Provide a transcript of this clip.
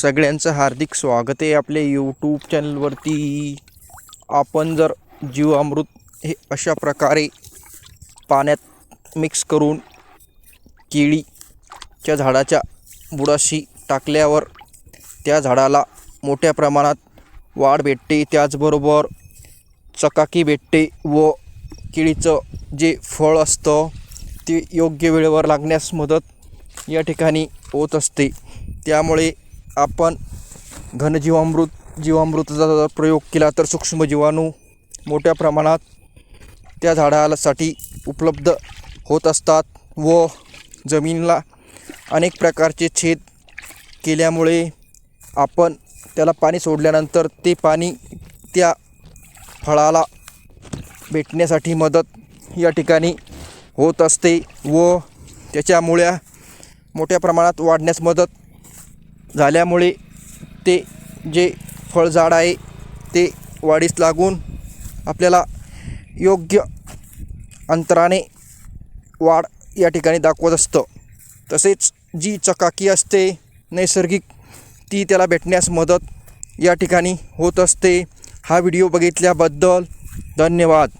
सगळ्यांचं हार्दिक स्वागत आहे आपल्या यूट्यूब चॅनलवरती आपण जर जीवामृत हे अशा प्रकारे पाण्यात मिक्स करून केळीच्या झाडाच्या बुडाशी टाकल्यावर त्या झाडाला मोठ्या प्रमाणात वाढ भेटते. त्याचबरोबर चकाकी भेटते व केळीचं जे फळ असतं ते योग्य वेळेवर लागण्यास मदत या ठिकाणी होत असते. त्यामुळे आपण घनजीवामृत जीवामृताचा जर प्रयोग केला तर सूक्ष्मजीवाणू मोठ्या प्रमाणात त्या झाडासाठी उपलब्ध होत असतात व जमिनीला अनेक प्रकारचे छेद केल्यामुळे आपण त्याला पाणी सोडल्यानंतर ते पाणी त्या फळाला भेटण्यासाठी मदत या ठिकाणी होत असते व त्याच्या मुळ्या मोठ्या प्रमाणात वाढण्यास मदत झाल्यामुळे ते जे फळझाड आहे ते वाढीस लागून आपल्याला योग्य अंतराने वाढ या ठिकाणी दाखवत असतं. तसेच जी चकाकी असते नैसर्गिक ती त्याला भेटण्यास मदत या ठिकाणी होत असते. हा व्हिडिओ बघितल्याबद्दल धन्यवाद.